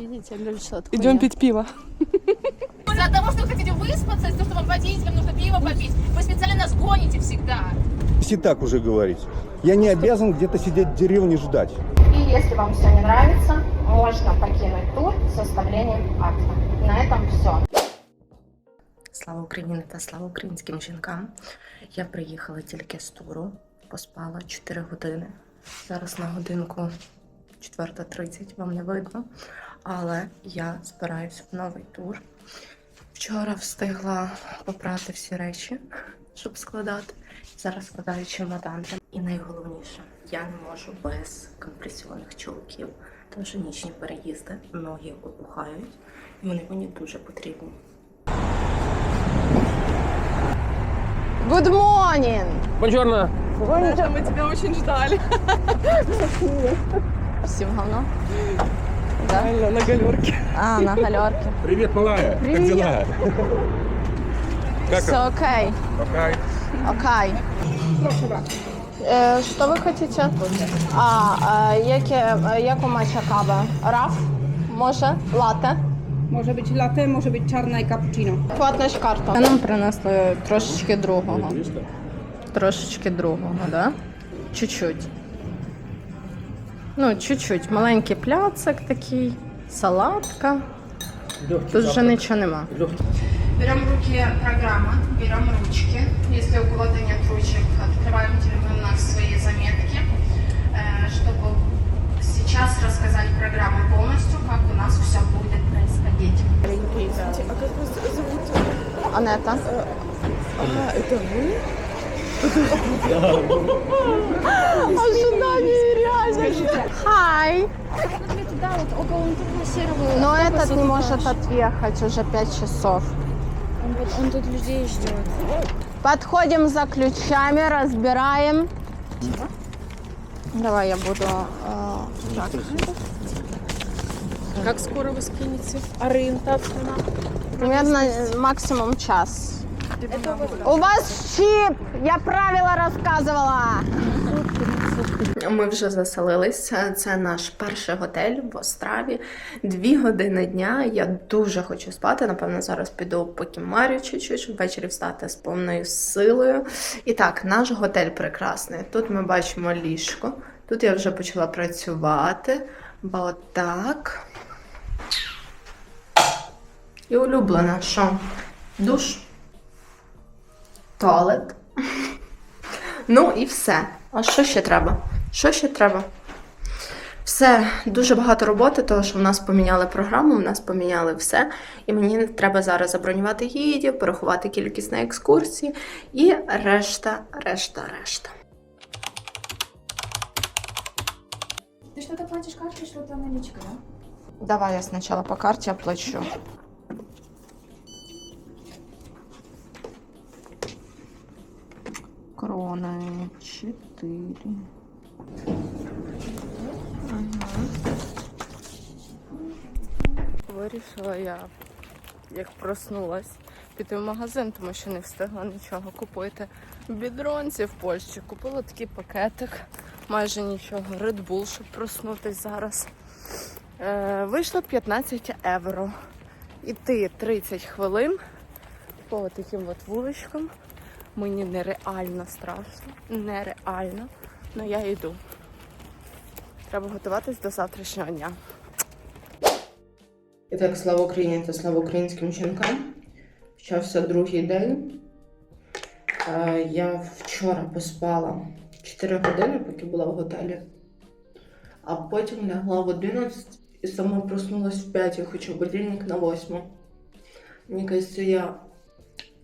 Видите, я говорю, что это Идем хуйня. пить пиво. Из-за того, что вы хотите выспаться, из-за того, что вам водить, вам нужно пиво попить. Вы специально нас гоните всегда. Если так уже говорить. Я не обязан где-то сидеть в деревне ждать. И если вам все не нравится, можно покинуть тур с составлением акта. На этом все. Слава Україні та слава українським жінкам. Я приїхала тільки з туру, поспала 4 години. Зараз на годинку 4.30 вам не видно. Але я збираюсь в новий тур. Вчора встигла попрати всі речі, щоб складати. Зараз складаю чемодан. І найголовніше, я не можу без компресіонних чоловіків, тому що нічні переїзди, ноги опухають, і вони мені дуже потрібні. Good morning! Бонжорно. Мы тебя очень ждали. Всем говно. Реально, на галерке. А, на галерке. Привет, малая. Как дела? Как Все окей. Окей. Окей. Е, що ви хочете? А, е, яке, е, яку мача кава? Раф? Може? Лате? Może być latte, może być czarna i cappuccino. Платнеш карту. Нам принесли трошечки другого. Трошечки другого, да? Чуть-чуть. Ну, чуть-чуть. Маленький пляцик такий, салатка. Тут вже нічого нема. Берем в руки программа, берем ручки. Если у кого-то нет ручек, открываем телефон на свои заметки, э, чтобы сейчас рассказать программу полностью, как у нас все будет происходить. Анета. Ожидание реально. Хай. туда, вот около этого серого. Но этот не может отъехать уже 5 часов. Он, вот- он тут людей ждет. Подходим за ключами, разбираем. Давай я буду... э, так. Как скоро вы скинете? Ориентация Примерно э, максимум час. У вас чип! Я правила рассказывала! Ми вже заселились. Це наш перший готель в Остраві. Дві години дня. Я дуже хочу спати. Напевно, зараз піду покімарю чуть-чуть, щоб ввечері встати з повною силою. І так, наш готель прекрасний. Тут ми бачимо ліжко. Тут я вже почала працювати. Бо так. І улюблена, що? Душ, туалет. Ну і все. А що ще треба? Що ще треба? Все, дуже багато роботи, тому що в нас поміняли програму, в нас поміняли все. І мені треба зараз забронювати гідів, порахувати кількість на екскурсії і решта, решта, решта. Ты что-то платишь картой, что-то наличка, да? Давай я спочатку по карті оплачу. Крони 4. Вирішила я, як проснулась, піти в магазин, тому що не встигла нічого купити. В бідронці в Польщі купила такий пакетик, майже нічого. Red Bull, щоб проснутись зараз. Е, вийшло 15 євро. Іти 30 хвилин по таким от вуличкам. Мені нереально страшно. Нереально. Ну я йду. Треба готуватись до завтрашнього дня. І так, слава Україні та слава українським жінкам. Почався другий день. Е, Я вчора поспала 4 години, поки була в готелі. А потім лягла в 11 і сама проснулась в 5, хоча будильник на 8. Мені кажеться, я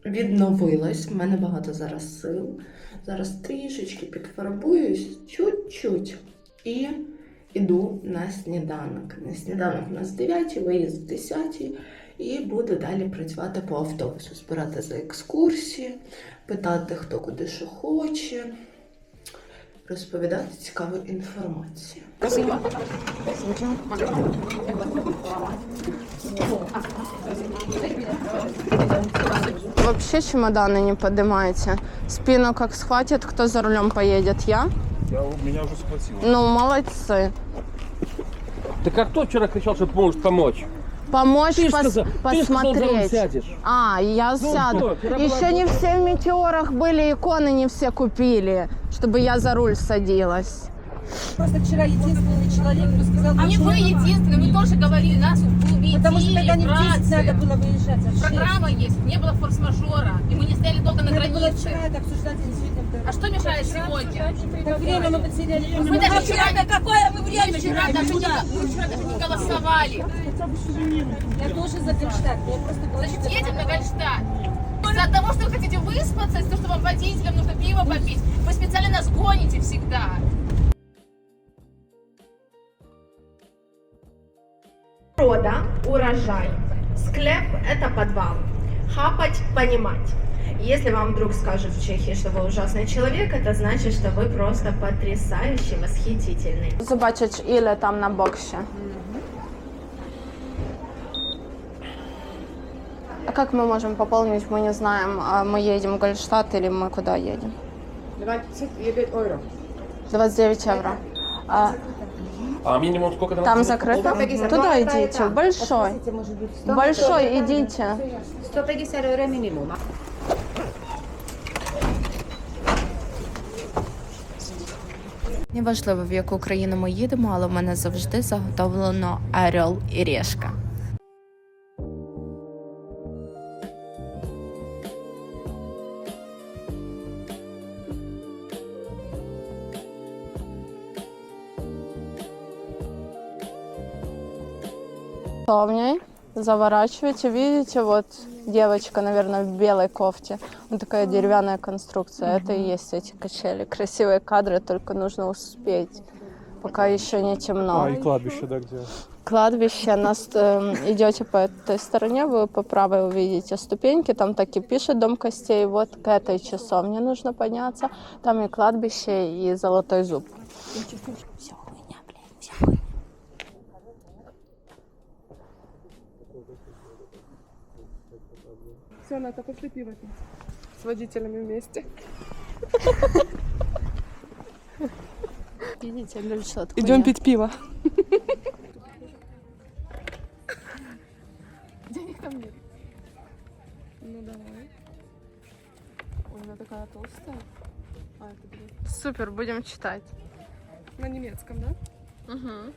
відновилась, в мене багато зараз сил. Зараз трішечки підфарбуюсь, чуть-чуть. І іду на сніданок. На сніданок у нас 9, виїзд в 10 і буду далі працювати по автобусу, збирати за екскурсії, питати, хто куди що хоче, розповідати цікаву інформацію. Вообще чемоданы не поднимаются. Спину как схватит, кто за рулем поедет? Я? Я, меня уже схватило. Ну, молодцы. Так а кто вчера кричал, что может помочь? Помочь Ты ж пос- сказал- ты ж сказал, за руль посмотреть. сядешь. А, я Ну сяду. что, вчера была Еще не все в метеорах были, иконы не все купили, чтобы я за руль садилась. Просто вчера единственный человек, кто сказал, А не что- вы единственные, вы тоже говорили, нас Потому что тогда не в 10 братцы. надо было выезжать, а в 6. Программа есть, не было форс-мажора, и мы не стояли долго на Надо было границе. вчера это обсуждать, а не сегодня. А что мешает сегодня? Так время мы потеряли. Мы даже вчера, какое мы мы вчера даже не, мы вчера даже не голосовали. Я тоже за Гольштадт. Я просто Значит, едем на Гольштадт. Из-за того, что вы хотите выспаться, из-за того, что вам водителям нужно пиво попить, вы специально нас гоните всегда. Природа, урожай. Склеп – это подвал. Хапать – понимать. Если вам вдруг скажут в Чехии, что вы ужасный человек, это значит, что вы просто потрясающий, восхитительный. Zobaczyć ile tam na boksie. А как мы можем пополнить, мы не знаем, а мы едем в Гольштадт или мы куда едем? 29 евро. 29 евро. А, А минимум сколько там? там закрыто? Туда идите, большой. Большой идите. 150 евро минимум. Неважливо, в яку країну ми їдемо, але в мене завжди заготовлено Орел і Решка. Удобней. Заворачиваете, видите, вот девочка, наверное, в белой кофте. Вот такая деревянная конструкция. Это и есть эти качели. Красивые кадры, только нужно успеть, пока еще не темно. кладбище, да, где? Кладбище, нас э, идете по этой стороне, вы по правой увидите ступеньки, там так и пишет Дом костей. Вот к этой часовне нужно подняться. Там и кладбище, и золотой зуб. Все, Ната, пошли пиво пить. С водителями вместе. Видите, для чего Идем пить пиво. Ну давай. Ой, она такая толстая. А, это блин. Супер, будем читать. На немецком, да? Угу.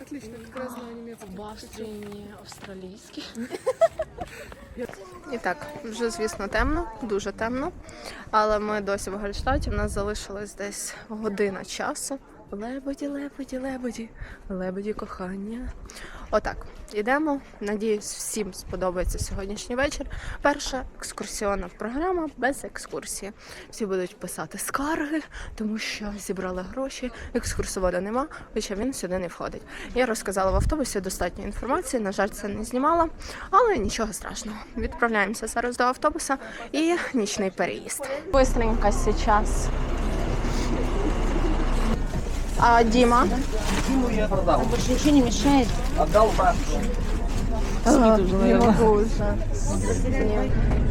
Отлично, как раз на немецком. В Австрії не австралійський. І так, вже звісно темно, дуже темно. Але ми досі в Гальштаті. У нас залишилось десь година часу. Лебеді, лебеді, лебеді, лебеді кохання. Отак, ідемо. Надіюсь, всім сподобається сьогоднішній вечір. Перша екскурсіонна програма без екскурсії. Всі будуть писати скарги, тому що зібрали гроші. Екскурсовода нема, хоча він сюди не входить. Я розказала в автобусі достатньо інформації. На жаль, це не знімала, але нічого страшного. Відправляємося зараз до автобуса і нічний переїзд. Быстренько зараз. А Дима? Больше ничего не мешает. Не могу уже.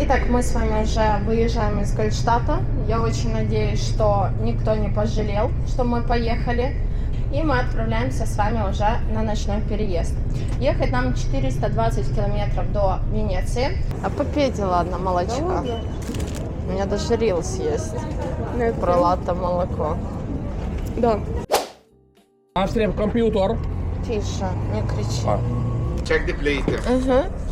Итак, мы с вами уже выезжаем из Гольштата. Я очень надеюсь, что никто не пожалел, что мы поехали. И мы отправляемся с вами уже на ночной переезд. Ехать нам 420 километров до Венеции. А попейте, ладно, молочка. У меня даже рилс есть про латте молоко. Да. Австрия компьютер. Тише, не кричи. А. Check the plate. Угу.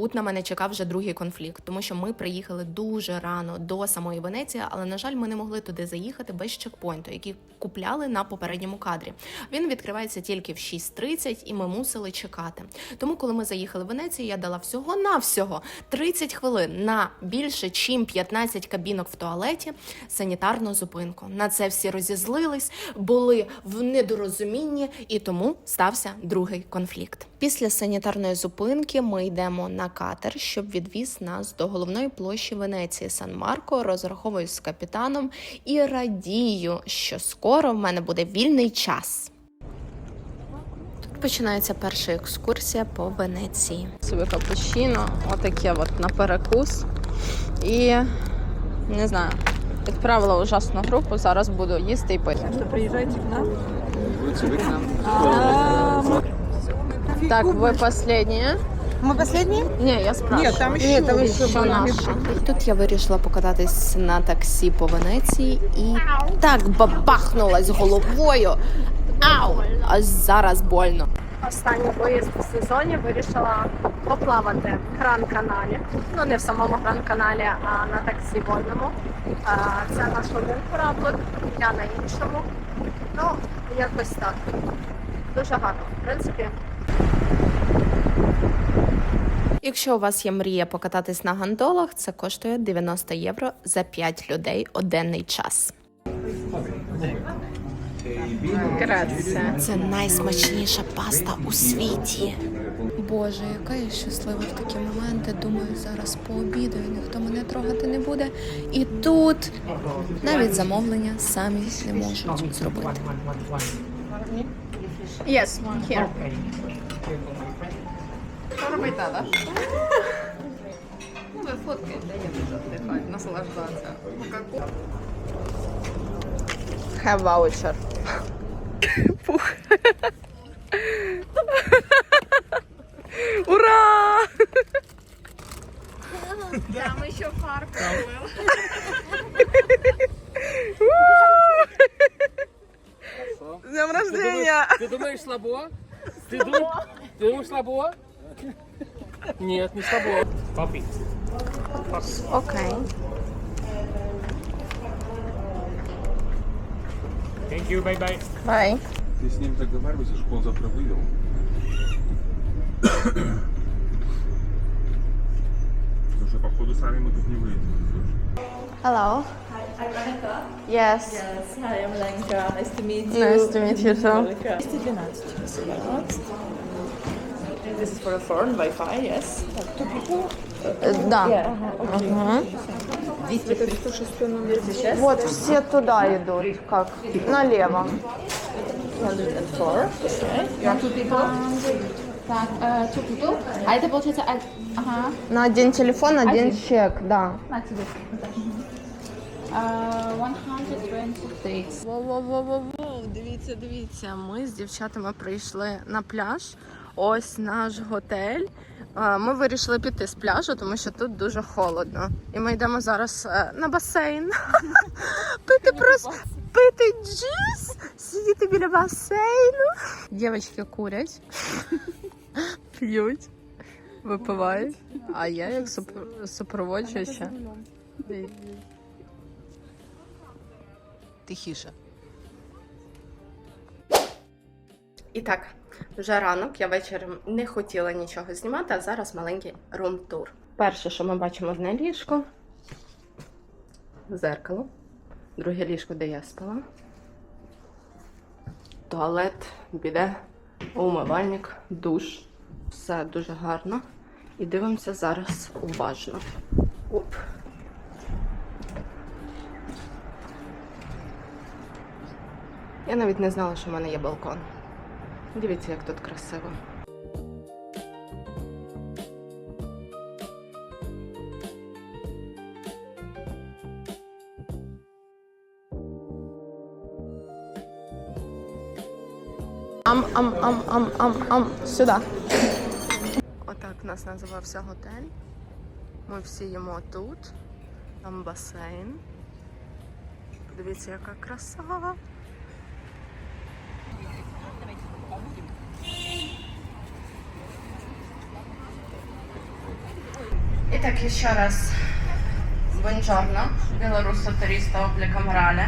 Тут на мене чекав вже другий конфлікт, тому що ми приїхали дуже рано до самої Венеції, але на жаль, ми не могли туди заїхати без чекпоінту, який купляли на попередньому кадрі. Він відкривається тільки в 6.30 і ми мусили чекати. Тому, коли ми заїхали в Венецію, я дала всього навсього 30 хвилин на більше чим 15 кабінок в туалеті санітарну зупинку. На це всі розізлились, були в недорозумінні, і тому стався другий конфлікт. Після санітарної зупинки ми йдемо на катер, щоб відвіз нас до головної площі Венеції Сан-Марко. Розраховую з капітаном і радію, що скоро в мене буде вільний час. Тут починається перша екскурсія по Венеції. собі капучино, отаке от на перекус. І не знаю, Відправила ужасну групу, зараз буду їсти і пити. Что, приезжайте к нам. Так, ви останні? Мы последние? Ні, я спрашиваю. Нет, там еще, там еще Що были. наше? Тут я вирішила покататись на таксі по Венеції і так бабахнулась головою. Ау! Аж зараз больно. Останній виїзд у сезоні вирішила поплавати в Гран-каналі. Ну не в самому Гран-каналі, а на таксі водному. А, Це наш один кораблик, я на іншому. Ну, якось так. Дуже гарно. В принципі, Якщо у вас є мрія покататись на гандолах, це коштує 90 євро за 5 людей у денний час. Грація. Це найсмачніша паста у світі. Боже, яка я щаслива в такі моменти. Думаю, зараз пообідаю, ніхто мене трогати не буде. І тут навіть замовлення самі не можуть зробити. Yes, here. Робити треба? Ну, ви фоткаєте, я буду віддихати, наслаждатися. Have voucher. Пух. Ура! Там еще фарка С днем рождения! Ты думаешь слабо? Ты, дум... Ты думаешь слабо? Нет, не слабо. Папи. Окей. Thank you, bye bye. Бай. Ты с ним договаривайся, чтобы он завтра вывел. Потому что, походу, сами мы тут не выйдем. Hello. Yes. Yes, hi, I'm Lenka. Nice to meet you. Nice to meet you too. 212. This is for a phone, Wi-Fi, yes. Two people? Е, Да. Yeah. Вот все туда идут, как налево. 104. Two people. Так, э, two people. А это получается... од- Ага. На один телефон, один чек, да. На тебе. Uh, 126. Воу-воу-воу-воу, дивіться, дивіться. Ми з дівчатами прийшли на пляж. Ось наш готель. Ми вирішили піти з пляжу, тому що тут дуже холодно. І ми йдемо зараз е, на басейн. Пити просто пити джус, сидіти біля басейну. Дівчатки курять, п'ють, випивають. А я як супр- супроводжуюча. Тихіше. І так, вже ранок, я вечором не хотіла нічого знімати, а зараз маленький рум-тур. Перше, що ми бачимо одне ліжко, зеркало, друге ліжко, де я спала. Туалет, біде, умивальник, душ. Все дуже гарно. І дивимося зараз уважно. Оп. Я навіть не знала, що в мене є балкон. Дивіться, як тут красиво. Ам, ам, ам, ам, ам, ам, сюди. Отак нас називався готель. Ми всі їмо тут. Там басейн. Подивіться, яка краса. Итак, еще раз. Бонжорно, белорусу туриста облика морали.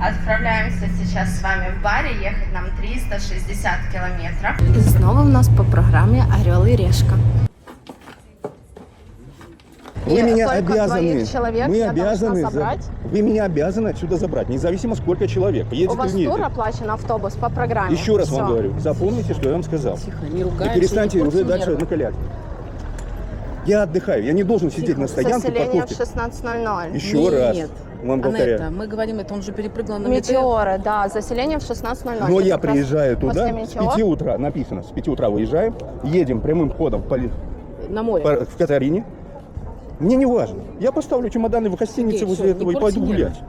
Отправляемся сейчас с вами в баре. Ехать нам 360 километров. І знову в нас по програмі Орел і Решка. Вы И меня только обязаны, двоих человек мы я обязаны, должна за- забрать? вы меня обязаны отсюда забрать, независимо сколько человек. У Едете вас или нет. тур оплачен автобус по программе. Еще раз вам Всё. говорю, запомните, что я вам сказал. Тихо, не И ругайся. перестаньте не уже порти дальше нервы. накалять. Я отдыхаю, я не должен сидеть на стоянке Заселение в парковке. 16.00. Еще Нет. раз вам Анетта, повторяю. мы говорим это, он же перепрыгнул на метеор. Метеоры, да, заселение в 16.00. Но Это я как раз приезжаю после туда с метеор. 5 утра, написано, с 5 утра выезжаем, едем прямым ходом по, ли- На море. по- в Катарине. Мне не важно. Я поставлю чемоданы в гостинице Сергей, возле всё, этого не и пойду порти нервы. гулять.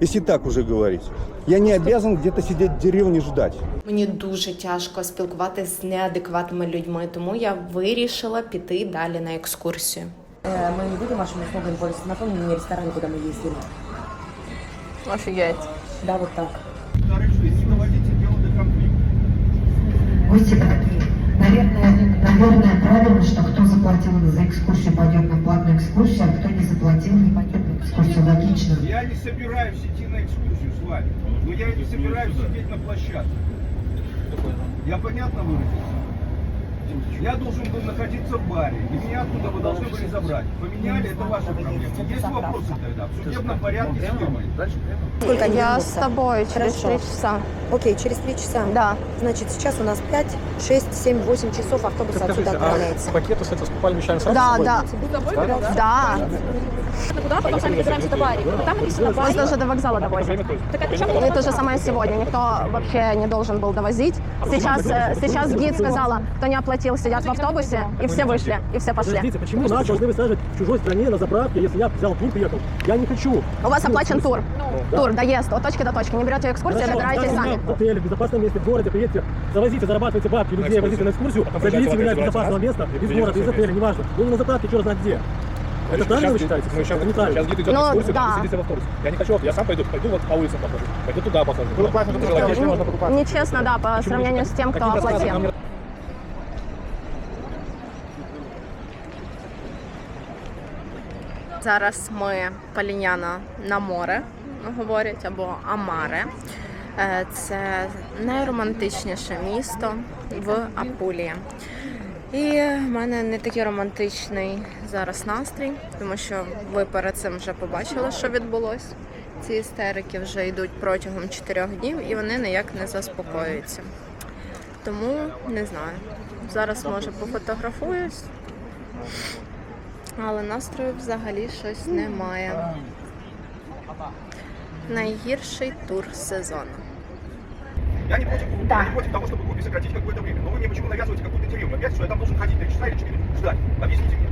если так уже говорить. Я не обязан где-то сидеть в деревне ждать. Мені дуже тяжко спілкуватися з неадекватними людьми, тому я вирішила піти далі на екскурсію. Мы не будем вашими услугами пользоваться. Напомни мне ресторан, куда мы ездили. Офігеть. Да, вот так. Гости наверное, наверное, правильно, что кто заплатил за экскурсию, пойдет на платную экскурсию, а кто не заплатил, не пойдет на экскурсию. Логично. Я не собираюсь идти на экскурсию с вами, но я не собираюсь сидеть на площадке. Я понятно выразился? Я должен был находиться в баре, и меня оттуда вы должны были забрать. Поменяли, это ваша проблема. Есть вопросы тогда? В судебном порядке с Сколько Я з тобою через Хорошо. три часа. Окей, через три часа. Да. Значит, сейчас у нас 5, 6, 7, 8 часов автобус отсюда отправляется. пакеты с, с купальными вещами сразу Да, с собой? да. Да. Куда? Потом сами добираемся до бари. Там написано Нас даже до вокзала довозят. Так это чем Ну, и то же самое сегодня. Никто вообще не должен был довозить. Сейчас, э, сейчас гид сказала, кто не оплатил, сидят в автобусе, и все вышли, и все пошли. Подождите, почему нас должны высаживать в чужой стране на заправке, если я взял тур, приехал? Я не хочу. У вас оплачен тур. Тур, доезд от точки до точки. Не берете экскурсию, оставьте сами. меня В отеле, в безопасном месте, в городе, приедьте, завозите, зарабатывайте бабки, людей возите на экскурсию, заберите меня из безопасного места, из города, из отеля, неважно. Ну на заправке, черт знает где. Это правильно вы считаете? Мы сейчас, Это неправильно. сейчас гид идет Ну, на экскурсию, да. там вы сидите в автобусе. Я не хочу, я сам пойду, пойду вот по улицам похожу, пойду туда похожу. Ну, Н- Нечестно, да, по сравнению с тем, кто оплатил. Зараз ми Паліняна на море говорять або Амаре. Е, Це найромантичніше місто в Апулії. І в мене не такий романтичний зараз настрій, тому що ви перед цим вже побачили, що відбулось. Ці істерики вже йдуть протягом чотирьох днів і вони ніяк не заспокоюються. Тому не знаю. Зараз може пофотографуюсь, але настрою взагалі щось немає. Найгірший тур сезону. Я не против, я не против того, чтобы группе сократить какое-то время. Но вы мне почему навязываете какую-то деревню? Опять, что я там должен ходить 3 часа или 4 ждать? Объясните мне.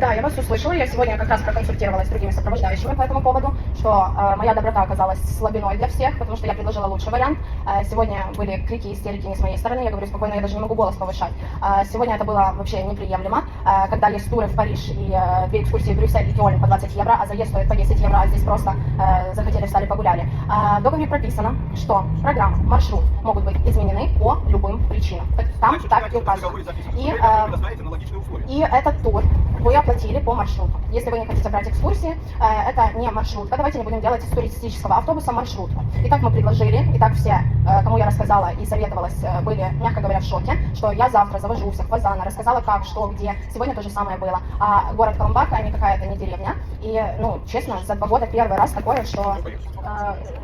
Да, я вас услышала. Я сегодня как раз проконсультировалась с другими сопровождающими по этому поводу, что э, моя доброта оказалась слабиной для всех, потому что я предложила лучший вариант. Э, сегодня были крики и истерики не с моей стороны. Я говорю спокойно, я даже не могу голос повышать. Э, сегодня это было вообще неприемлемо. Э, когда есть туры в Париж и э, две экскурсии в Брюссель и Кёльн по 20 евро, а заезд стоит по 10 евро, а здесь просто э, захотели, встали, погуляли. Э, в договоре прописано, что программа, маршрут могут быть изменены по любым причинам. Так Там Дальше так и указано. И, э, и этот тур вы оплатили по маршруту. Если вы не хотите брать экскурсии, э, это не маршрутка. Давайте не будем делать из туристического автобуса маршрутку. Итак, мы предложили, и так все, э, кому я рассказала и советовалась, э, были, мягко говоря, в шоке, что я завтра завожу всех в Азана, рассказала как, что, где. Сегодня то же самое было. А город Колумбака, а не какая-то не деревня. И, ну, честно, за два года первый раз такое, что,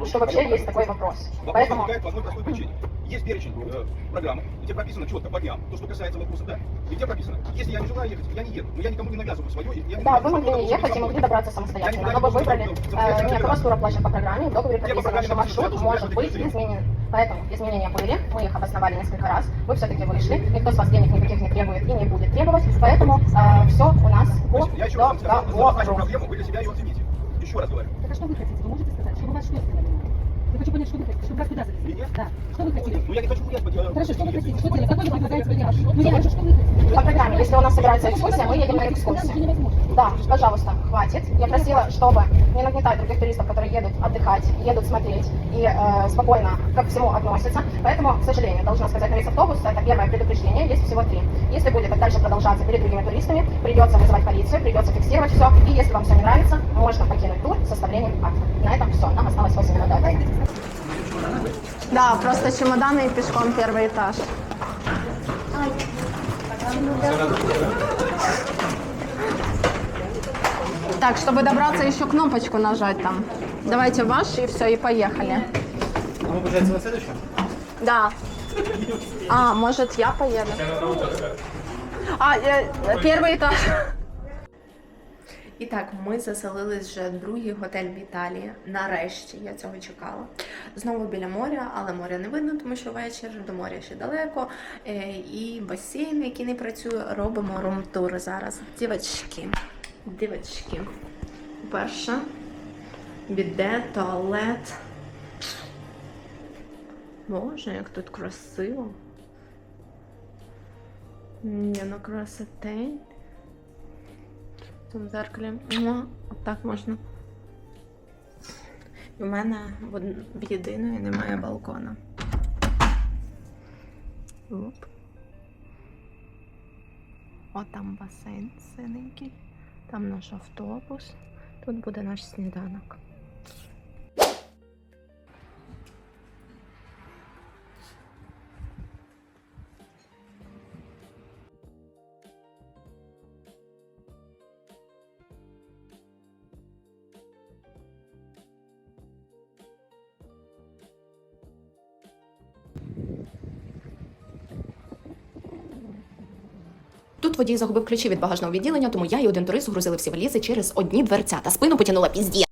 что вообще есть такой вопрос. Поэтому... Есть перечень э, программы, где прописано четко по дням, то, что касается вопроса, да, и где прописано, если я не желаю ехать, я не еду, но я никому не навязываю свое. Я не Да, вы могли что не ехать и могли добраться самостоятельно, но вы выбрали, э, нет, у вас тур оплачен по программе, в договоре прописано, что маршрут может быть изменен. Поэтому изменения были, мы их обосновали несколько раз, вы все-таки вышли, никто с вас денег никаких не требует и не будет требовать, поэтому все у нас по Значит, я еще раз договору. проблему, вы для себя ее оцените. Еще раз говорю. Так а что вы хотите? Вы можете сказать, чтобы вас что сказали? Я хочу понять, что вы хотите, чтобы вас куда завезли? Меня? Да. Что вы хотите? Ну я не хочу гулять по делам. Хорошо, что вы хотите? Что делать? Какой вы предлагаете вариант? Ну я хочу, что вы хотите? По программе, если у нас собирается экскурсия, мы едем на Это экскурсию. невозможно. Да, пожалуйста, хватит. Я просила, чтобы не нагнетать других туристов, которые едут отдыхать, едут смотреть и э, спокойно ко всему относятся. Поэтому, к сожалению, должна сказать, на весь автобус это первое предупреждение, есть всего три. Если будет так дальше продолжаться перед другими туристами, придется вызывать полицию, придется фиксировать все. И если вам все не нравится, можно покинуть тур с составлением акта. На этом все. Нам осталось 8 минут. Да, просто чемоданы и пешком первый этаж. Так, чтобы добраться, еще кнопочку нажать там. Давайте ваш и все, и поехали. А мы, получается, на следующем? Да. А, может, я поеду? А, э, первый этаж. І так, ми заселились вже в другий готель в Італії. Нарешті я цього чекала. Знову біля моря, але моря не видно, тому що вечір до моря ще далеко. Е, І басейн, який не працює, робимо рум-тур зараз. Дівочки, дівочки. Перше, Біде, туалет. Боже, як тут красиво. Ні, ну красотень. В цьому зеркалі. Отак можна. У мене в єдиної немає балкона. Оп. О, там басейн синенький, там наш автобус, тут буде наш сніданок. Тут загубив ключі від багажного відділення, тому я і один турист грузили всі валізи через одні дверця та спину потянула пізді.